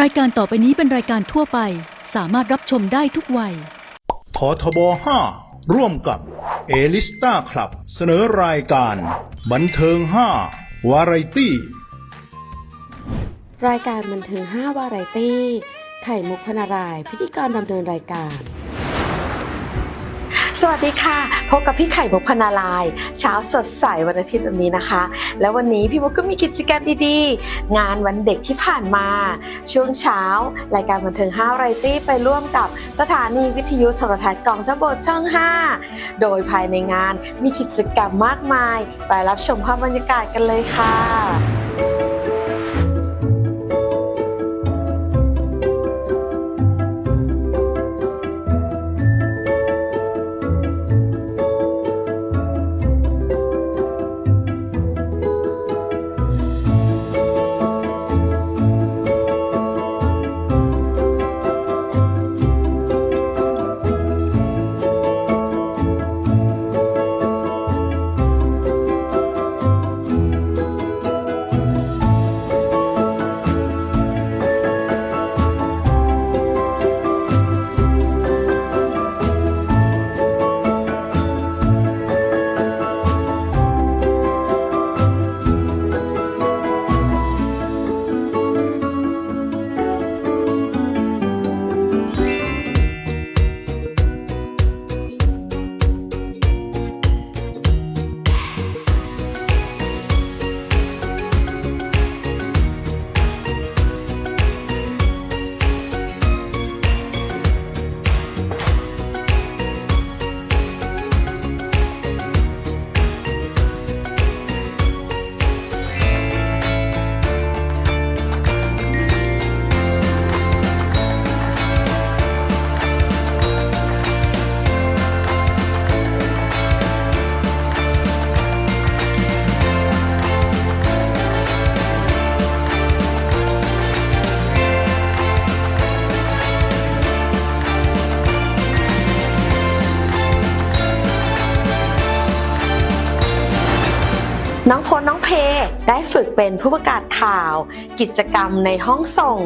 รายการต่อไปนี้เป็นรายการทั่วไป สามารถรับชมได้ทุกวัย ททบ 5 ร่วมกับเอลิสตาคลับ เสนอรายการ บันเทิง 5 วาไรตี้ รายการบันเทิง 5 วาไรตี้ ไข่มุกพนารายณ์พิธีกรดำเนินรายการ สวัสดีค่ะ พบกับพี่ไข่มุกพนาลายเช้าสดใสวันอาทิตย์แบบนี้นะคะ แล้ววันนี้พี่มุกก็มีกิจกรรมดีๆ งานวันเด็กที่ผ่านมา ช่วงเช้า รายการบันเทิง5วาไรตี้ไปร่วมกับสถานีวิทยุโทรทัศน์กองทพบกช่อง 5 โดยภายในงานมีกิจกรรมมากมาย ไปรับชมภาพบรรยากาศกันเลยค่ะ กเป็นผู้ประกาศข่าว กิจกรรมในห้องส่ง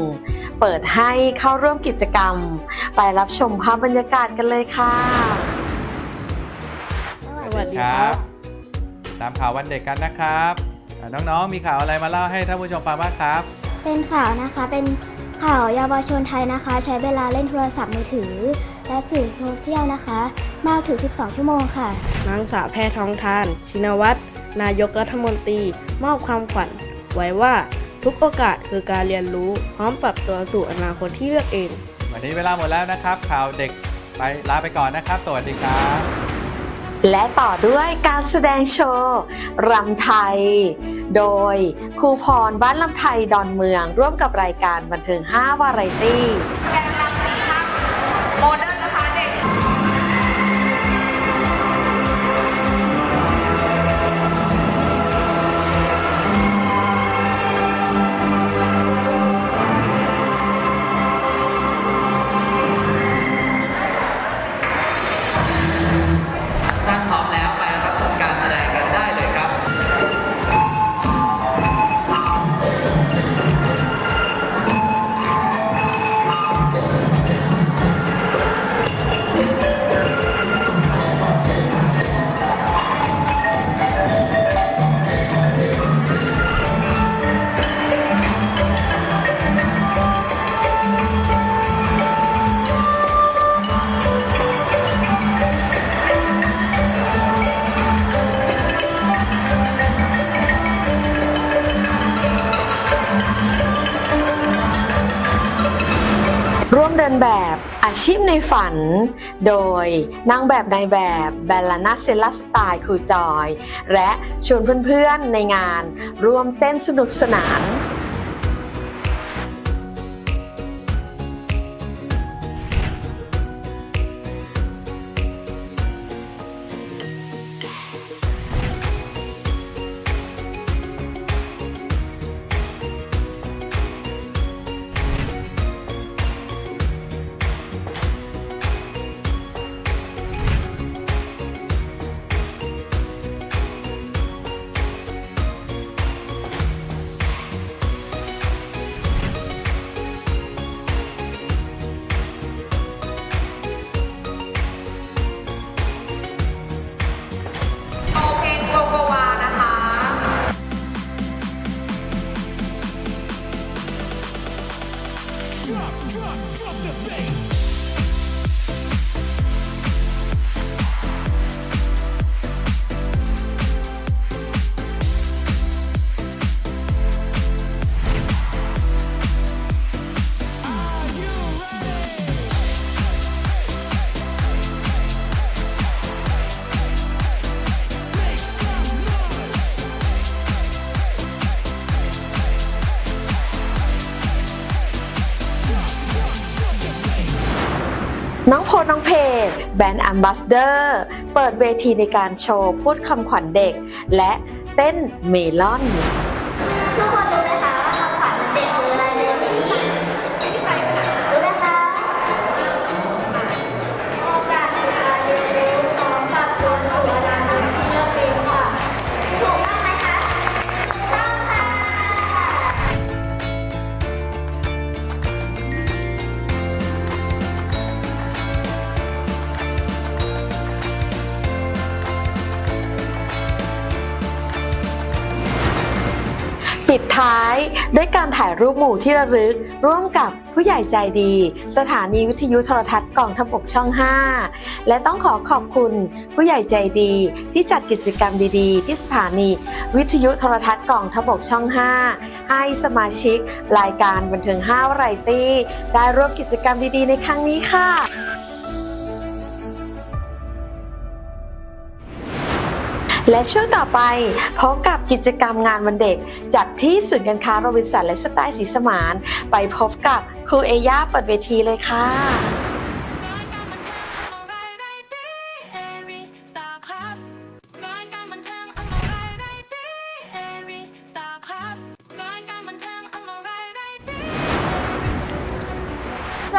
เปิดให้เข้าร่วมกิจกรรม ไปรับชมภาพบรรยากาศกันเลยค่ะ สวัสดีครับ ตามข่าววันเด็กกันนะครับอ่าน้องๆ มีข่าวอะไรมาเล่าให้ท่านผู้ชมฟังบ้างครับ เป็นข่าวนะคะ เป็นข่าวเยาวชนไทยนะคะ ใช้เวลาเล่นโทรศัพท์มือถือ และสื่อโซเชียลนะคะ มากถึง 12 ชั่วโมงค่ะ นางสาวแพทองทาน ชินวัตร นายกรัฐมนตรีมอบความฝันไว้ว่าทุกโอกาสคือการเรียนรู้ พร้อมปรับตัวสู่อนาคตที่เลือกเอง วันนี้เวลาหมดแล้วนะครับ ข่าวเด็กไปลาไปก่อนนะครับ สวัสดีครับ และต่อด้วยการแสดงโชว์รำไทย โดยครูพรบ้านลำไทยดอนเมือง ร่วมกับรายการบันเทิง 5 วาไรตี้ถ้ ฝัน โดยนางแบบในแบบแบลลานาเซลสไตล์ครูจอย และชวนเพื่อนๆในงานร่วมเต้นสนุกสนาน น้องโพน้องเพจแบรนด์แอมบาสเดอร์เปิดเวทีในการโชว์พูดคำขวัญเด็ก และเต้นเมลอน ปิดท้ายด้วยการถ่ายรูปหมู่ที่ระลึก ร่วมกับผู้ใหญ่ใจดี สถานีวิทยุโทรทัศน์กองทพบกช่อง 5 และต้องขอขอบคุณผู้ใหญ่ใจดี ที่จัดกิจกรรมดีๆ ที่สถานีวิทยุโทรทัศน์กองทพบกช่อง 5 ให้สมาชิก รายการบันเทิง5วาไรตี้ ได้ร่วมกิจกรรมดีๆ ในครั้งนี้ค่ะ และช่วงต่อไปพบกับกิจกรรมงานวันเด็ก จัดที่ศูนย์การค้าโรบินสันและสไตล์สีสมาน ไปพบกับครูเอย่าเปิดเวทีเลยค่ะ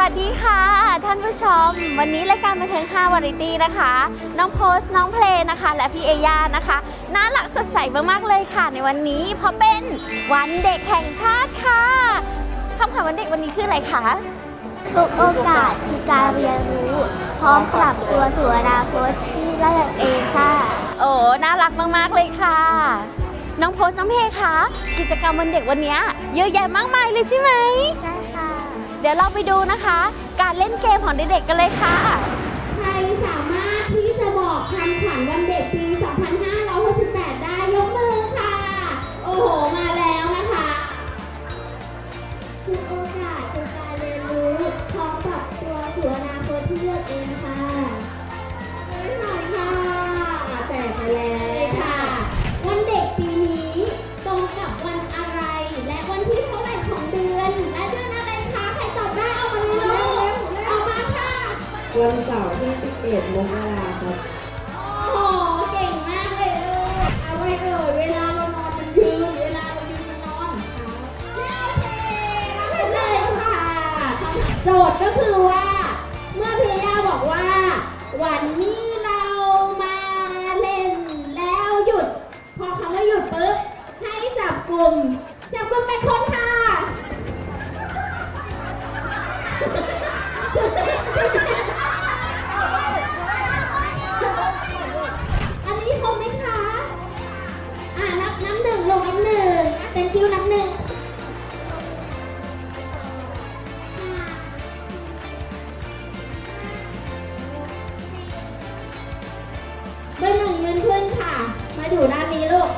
วัสดีค่ะ ท่านผู้ชม วันนี้รายการบันเทิง5วาไรตี้นะคะ น้องโพสต์น้องเพลงนะคะ และพี่เอย่านะคะน่ารักสดใสมากๆเลยค่ะ ในวันนี้เพราะเป็นวันเด็กแห่งชาติค่ะคำขวัญวันเด็กวันนี้คืออะไรคะทุกโอกาสคือการเรียนรู้ พร้อมปรับตัวสู่อนาคตที่เลือกเองค่ะ โอ้น่ารักมากๆเลยค่ะ น้องโพสต์น้องเพลงคะกิจกรรมวันเด็กวันนี้เยอะแยะมากมายเลยใช่ไหมใช่ค่ะ เดี๋ยวเราไปดูนะคะ การเล่นเกมของเด็กๆกันเลยค่ะ วันเสาร์ที่11มกราครับโอ้โห เก่งมากเลยลูกเอาไว้เอ่ยเวลาเรานอนมันยืนเวลาเรายืนมันนอนโอเครับไปเลยค่ะคำถามโจทย์ก็คือว่า ค่ะ มาอยู่ด้านนี้ลูก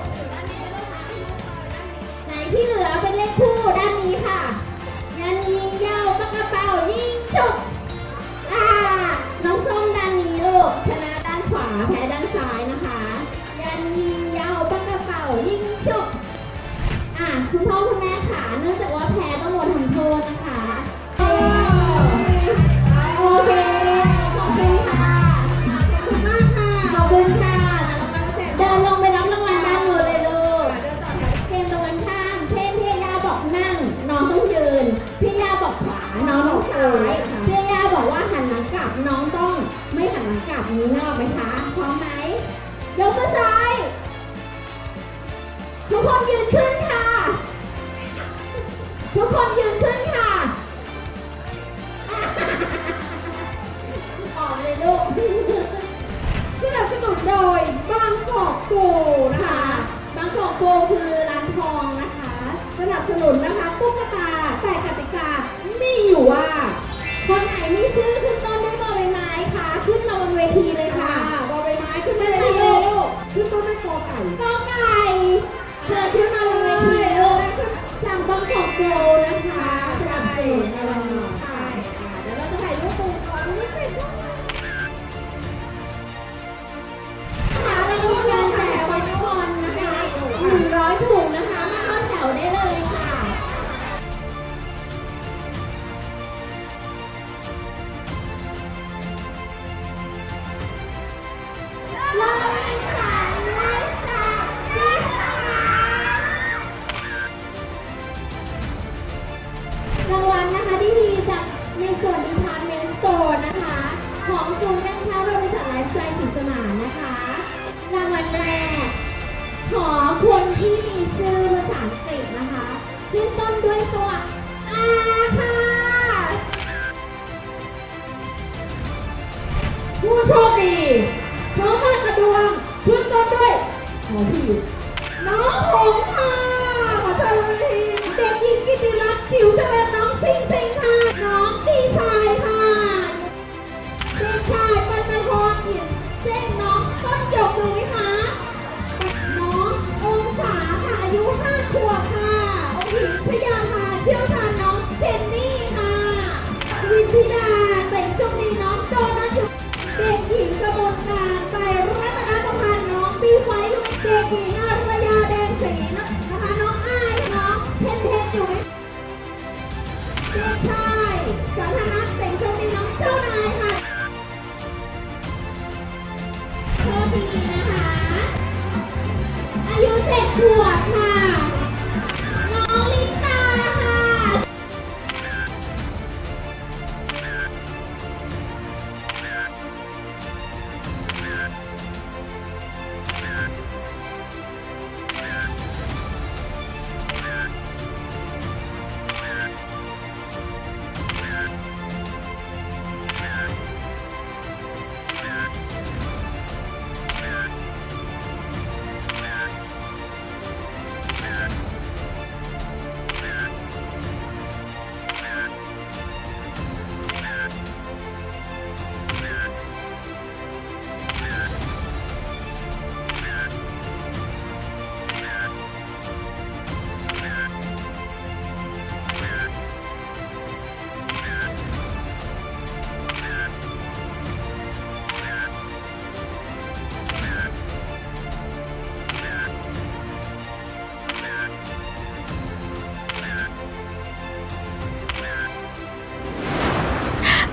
ไหนที่เหลือเป็นเลขคู่ด้านนี้ค่ะ ยันยิงเย้าปากกระเป๋ายิงฉุบอ่าน้องส้มด้านนี้ลูกชนะด้านขวาแพ้ด้านซ้ายนะคะ นหลังกลับนี้นกออกไหมคะ พร้อมไหม ยกมือซ้าย ทุกคนยืนขึ้นค่ะ ทุกคนยืนขึ้นค่ะออกเลยลูกสนับสนุนโดยบางกอกโกนะคะ บางกอกโกคือร้านทองนะคะ สนับสนุนนะคะตุ๊กตาแต่กติกามีอยู่ว่า คนไหนมีชื่อ เวทีเลยค่ะบอใบไม้ขึ้นมาเลยลูกขึ้นต้นด้วยกอไก่กอไก่เชิญขึ้นมาบนเวทีเลยลูกจากบางกอกโกนะคะสนับสนุน จงดีนะ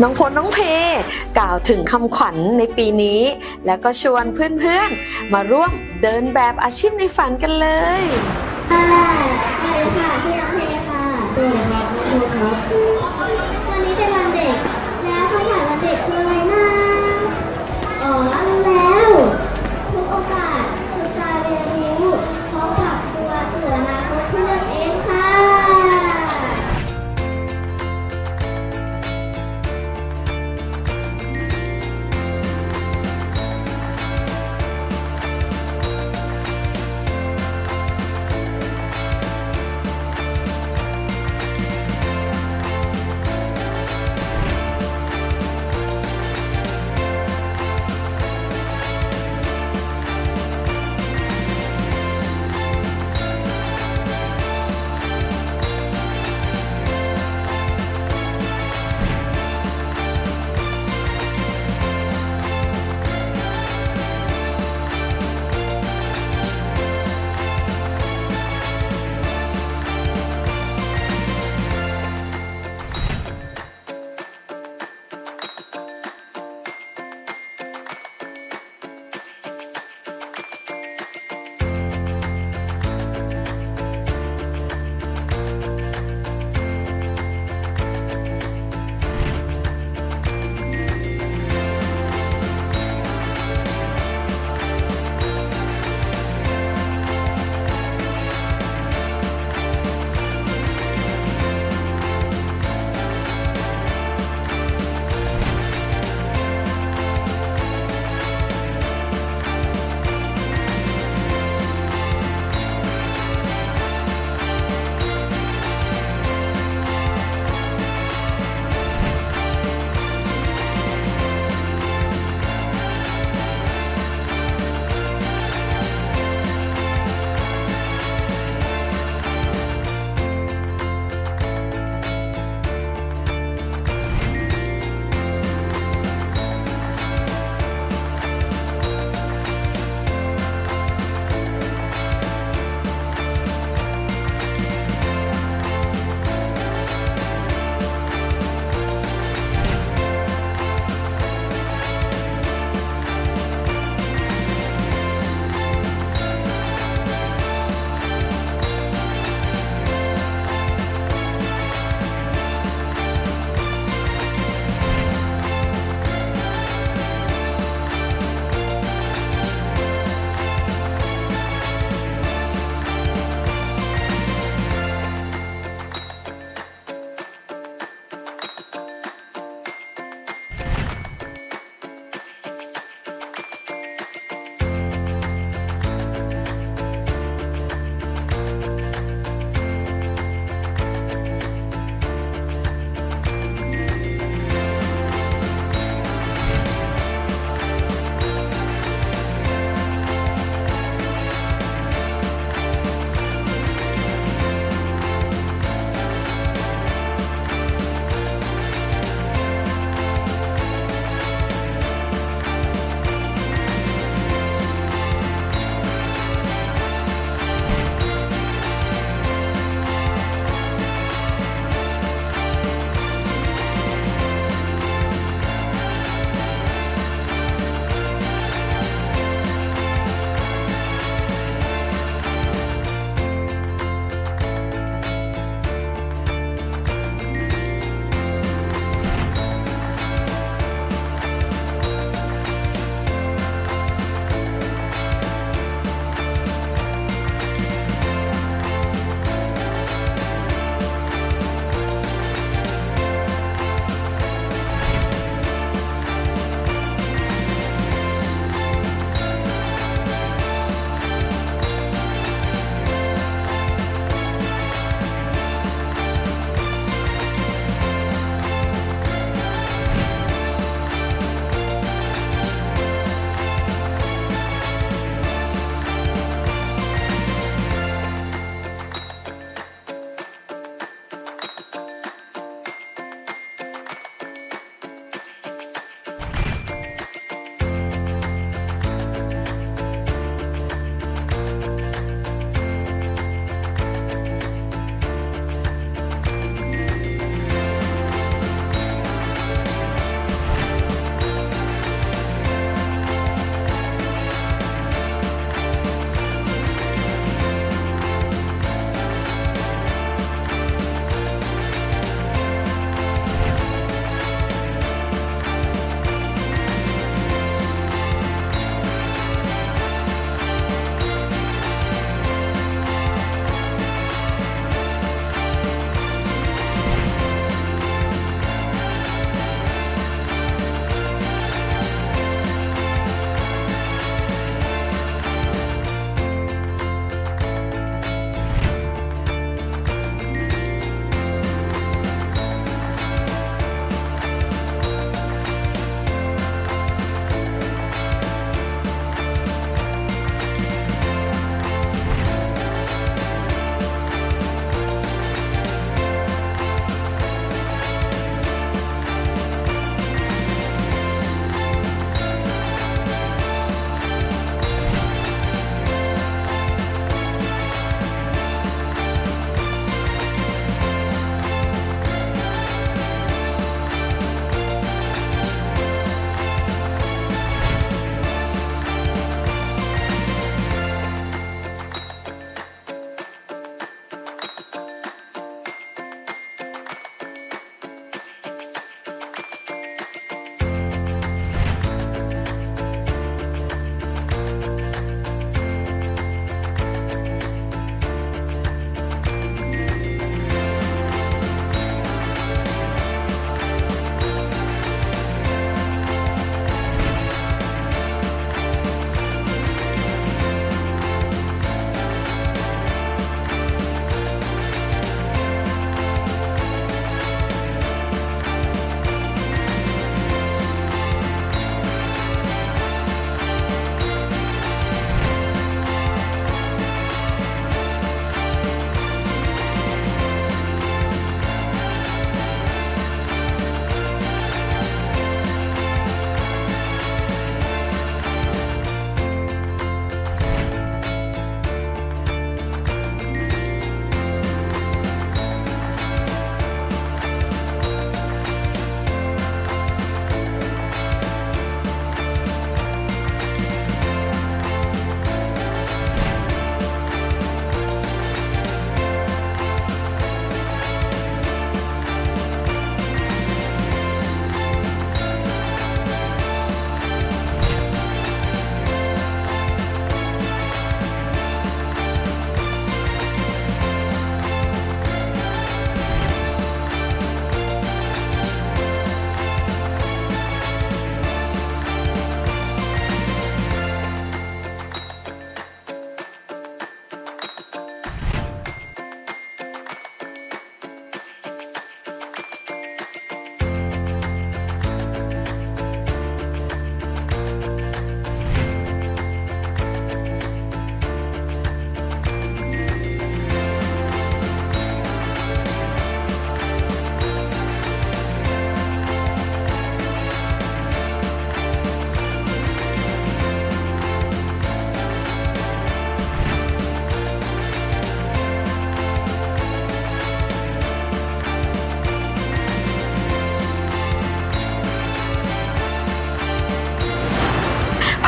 น้องพลน้องเพกล่าวถึงคำขวัญในปีนี้ แล้วก็ชวนเพื่อนๆ มาร่วมเดินแบบอาชีพในฝันกันเลยค่ะสวัสดีค่ะชื่น้องเพค่ะ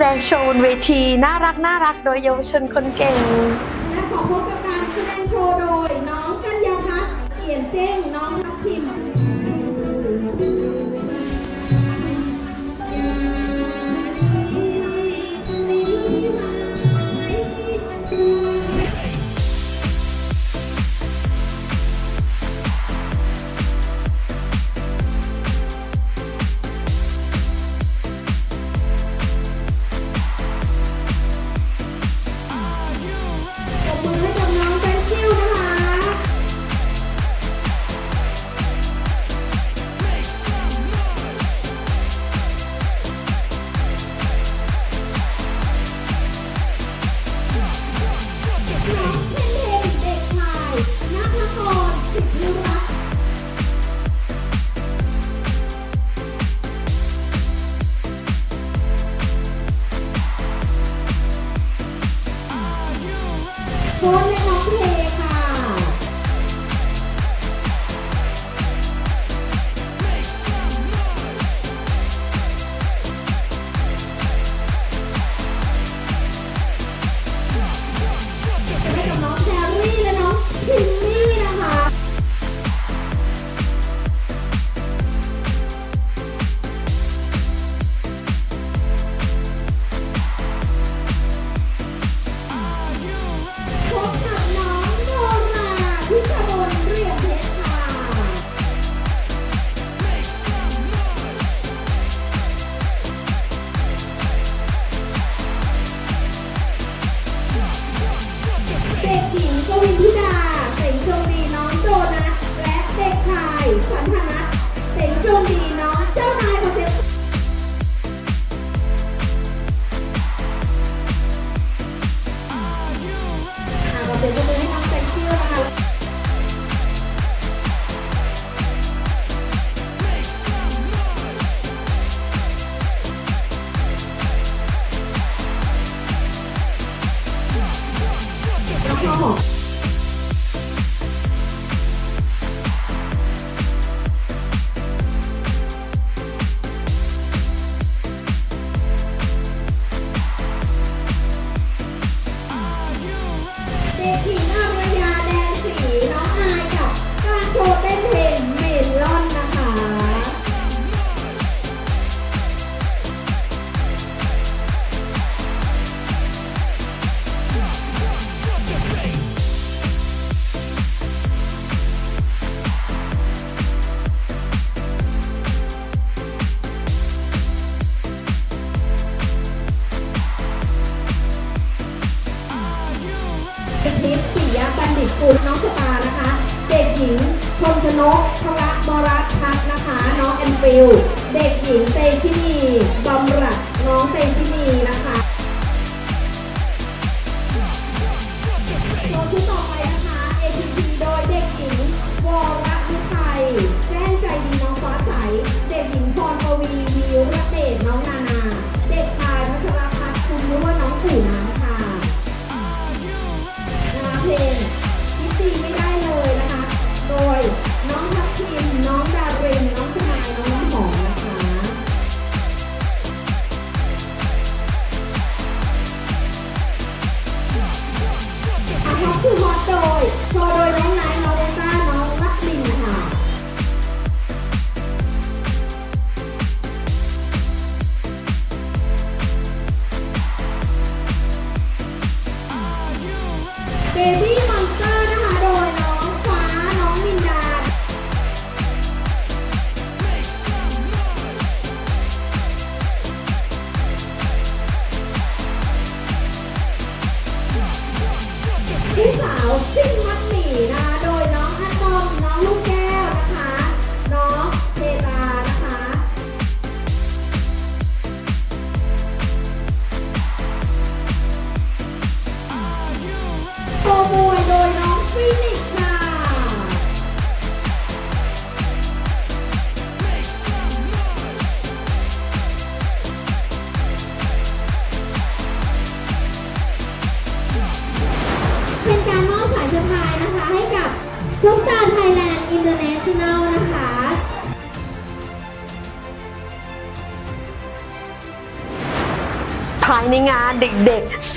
แดงโชว์บนเวที น่ารักน่ารักโดยเยาวชนคนเก่งและขอพบกับ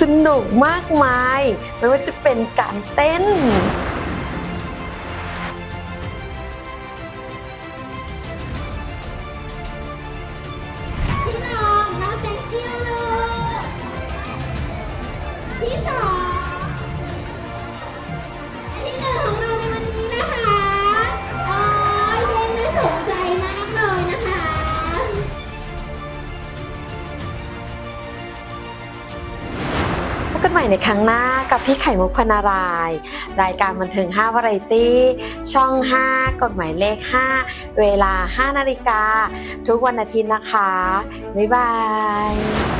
สนุกมากมาย ไม่ว่าจะเป็นการเต้น ม่ในครั้งหน้ากับพี่ไข่มุกพนาราย รายการบันเทิง5วาไรตี้ ช่อง 5 กฎหมายเลข 5 เวลา 5 นาฬิกา ทุกวันอาทิตย์นะคะ บ๊ายบาย